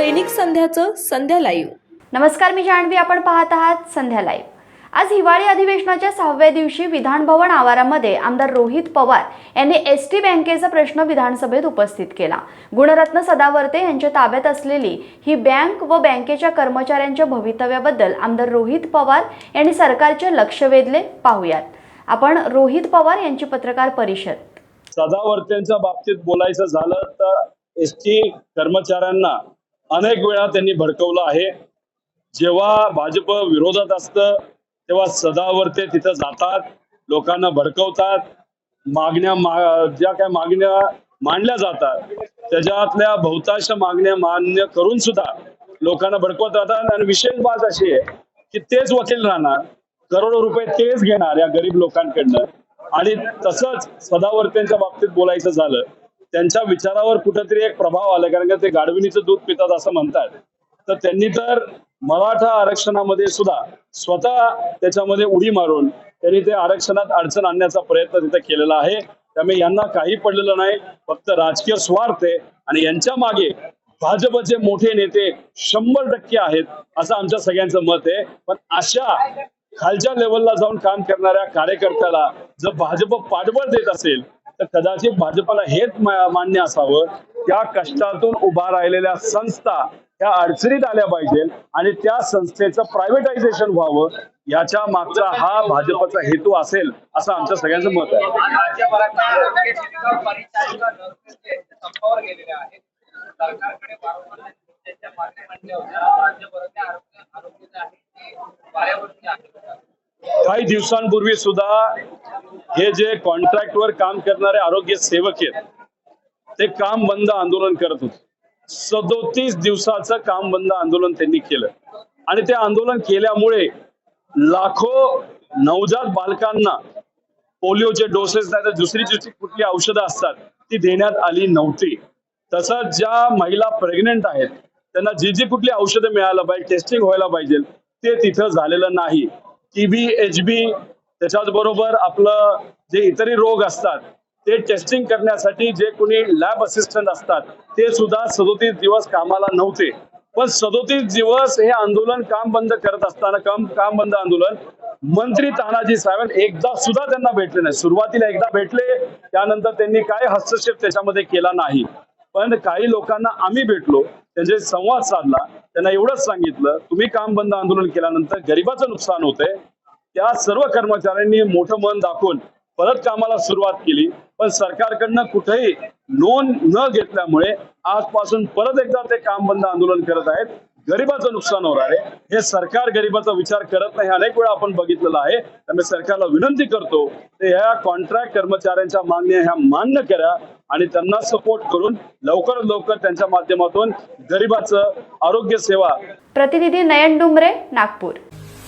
दैनिक संध्याचं संध्या live. नमस्कार मी जान्हवी. आपण पाहत आहात संध्या लाईव्ह. आज हिवाळी अधिवेशनाच्या सहाव्या दिवशी विधानभवन आवारामध्ये आमदार रोहित पवार यांनी एस टी बँकेचा प्रश्न विधानसभेत उपस्थित केला. गुणरत्न सदावर्ते यांच्या ताब्यात असलेली ही बँक व बँकेच्या कर्मचाऱ्यांच्या भवितव्याबद्दल आमदार रोहित पवार यांनी सरकारचे लक्ष वेधले. पाहुयात. आपण रोहित पवार यांची पत्रकार परिषद. सदावर्त्यांच्या बाबतीत बोलायचं झालं तर एस टी कर्मचाऱ्यांना अनेक वेळा त्यांनी भडकवलं आहे. जेव्हा भाजप विरोधात असतं तेव्हा सदावर्ते तिथं जातात लोकांना भडकवतात मागण्या मा ज्या काय मागण्या मांडल्या जातात त्याच्यातल्या बहुतांश मागण्या मान्य करून सुद्धा लोकांना भडकवत राहतात. आणि विशेष बाब अशी आहे की तेच वकील राहणार करोडो रुपये तेच घेणार या गरीब लोकांकडनं. आणि तसंच सदावर्त्यांच्या बाबतीत बोलायचं झालं त्यांच्या विचारावर कुठेतरी एक प्रभाव आला कारण का ते गाढविणीचं दूध पितात असं म्हणतात तर त्यांनी तर मराठा आरक्षणामध्ये सुद्धा स्वतः त्याच्यामध्ये उडी मारून त्यांनी ते आरक्षणात अडचण आणण्याचा प्रयत्न तिथे केलेला आहे. त्यामुळे यांना काही पडलेलं नाही फक्त राजकीय स्वार्थ आहे. आणि यांच्या मागे भाजपचे मोठे नेते शंभर टक्के आहेत असं आमच्या सगळ्यांचं मत आहे. पण अशा खालच्या लेवलला जाऊन काम करणाऱ्या कार्यकर्त्याला जर भाजप पाठबळ देत असेल तर कदाचित भाजपला हेच मान्य असावं. त्या कष्टातून उभा राहिलेल्या संस्था त्या अडचणीत आल्या पाहिजे आणि त्या संस्थेचं प्रायव्हेटायझेशन व्हावं याच्या मागचा हा भाजपचा हेतू असेल असं आमच्या सगळ्यांचं मत आहे. काही दिवसांपूर्वी सुद्धा हे जे कॉन्ट्रॅक्टवर काम करणारे आरोग्य सेवक आहेत ते काम बंद आंदोलन करत होते. सदोतीस दिवसाचं काम बंद आंदोलन त्यांनी केलं. आणि ते आंदोलन केल्यामुळे लाखो नवजात बालकांना पोलिओचे डोसेस नाही तर दुसरी दुसरी कुठली औषधं असतात ती देण्यात आली नव्हती. तसंच ज्या महिला प्रेग्नेंट आहेत त्यांना जी जी कुठली औषधं मिळायला पाहिजे टेस्टिंग व्हायला पाहिजे ते तिथं झालेलं नाही. टीबी एच बी त्याच्याच बरोबर आपलं जे इतरही रोग असतात ते टेस्टिंग करण्यासाठी जे कोणी लॅब असिस्टंट असतात ते सुद्धा सदोतीस दिवस कामाला नव्हते. पण सदोतीस दिवस हे आंदोलन काम बंद करत असताना काम काम बंद आंदोलन मंत्री तानाजी साहेब एकदा सुद्धा त्यांना भेटले नाही. सुरुवातीला एकदा भेटले त्यानंतर त्यांनी काय हस्तक्षेप त्याच्यामध्ये केला नाही. पण काही लोकांना आम्ही भेटलो त्यांचे संवाद साधला त्यांना एवढंच सांगितलं तुम्ही काम बंद आंदोलन केल्यानंतर गरिबाचं नुकसान होतंय त्या सर्व कर्मचाऱ्यांनी मोठं मन दाखवून परत कामाला सुरुवात केली. पण सरकारकडनं कुठेही नोंद न घेतल्यामुळे आजपासून परत एकदा ते काम बंद आंदोलन करत आहेत. गरिबाचं नुकसान होणार आहे. हे सरकार गरिबाचा विचार करत नाही. अनेक वेळा आपण बघितलेलं आहे. त्यामुळे सरकारला विनंती करतो ते ह्या कॉन्ट्रॅक्ट कर्मचाऱ्यांच्या मागण्या ह्या मान्य करा आणि त्यांना सपोर्ट करून लवकरात लवकर त्यांच्या माध्यमातून गरिबाचं आरोग्य सेवा प्रतिनिधी नयन डुमरे नागपूर.